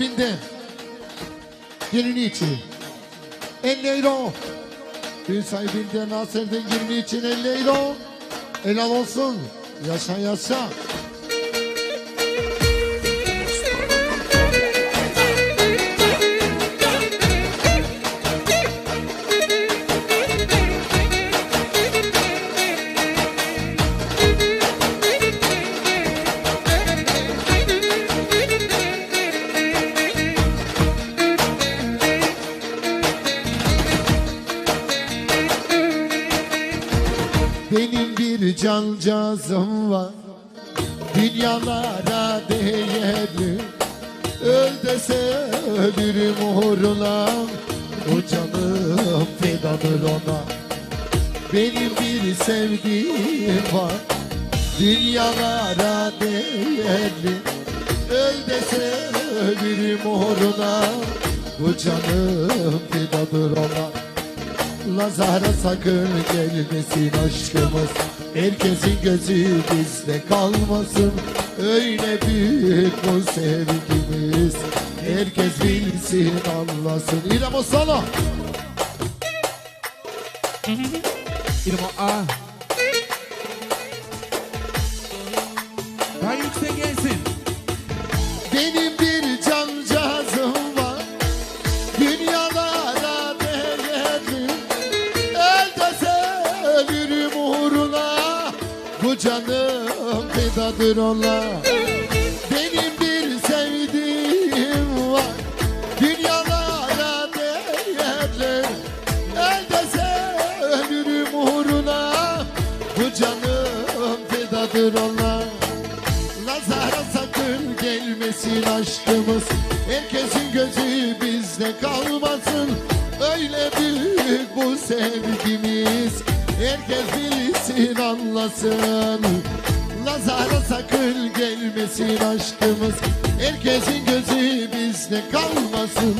bindi. Gelini için. 50 euro. Düğün sahibinden Nasır'ın gelini için 50 euro. Helal olsun. Yaşa yaşa. Benim bir cancağızım var. Dünyalara değerli. Öl dese ölürüm uğruna. O canım fedadır ona. Benim bir sevdiğim var. Dünyalara değerli. Öl dese ölürüm uğruna. Bu canım fedadır ona Lazara sakın gelmesin aşkımız. Herkesin gözü bizde kalmasın. Öyle büyük bu sevgimiz. Herkes bilsin anlasın. İrem Osana İrma A. Bu canım fedadır ona Benim bir sevdiğim var. Dünyalara değerli El dese ölürüm uğruna. Bu canım fedadır ona Nazara sakın gelmesin aşkımız. Herkesin gözü bizde kalmasın. Öyle büyük bu sevgimiz Herkes bilsin anlasın. Nazara sakın gelmesin aşkımız. Herkesin gözü bizde kalmasın.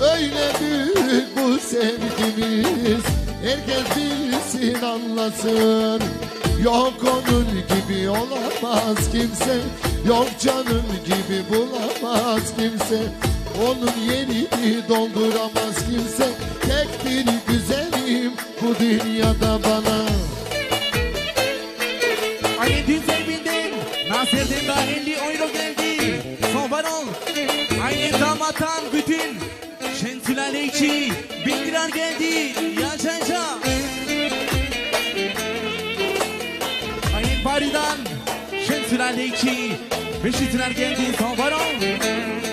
Öyle büyük bu sevgimiz. Herkes bilsin anlasın. Yok onun gibi olamaz kimse. Yok canım gibi bulamaz kimse Onun yerini dolduramaz kimse Tek bir güzelim bu dünyada bana Aynı dün sevindin. Nasır'dan da 50 euro geldi. Son varol. Aynı damattan bütün. Şen sülale içi. Bin lira geldi. Yaşayacak. Aynı Paris'ten. Şen sülale içi. 500 lira geldi. Son varol.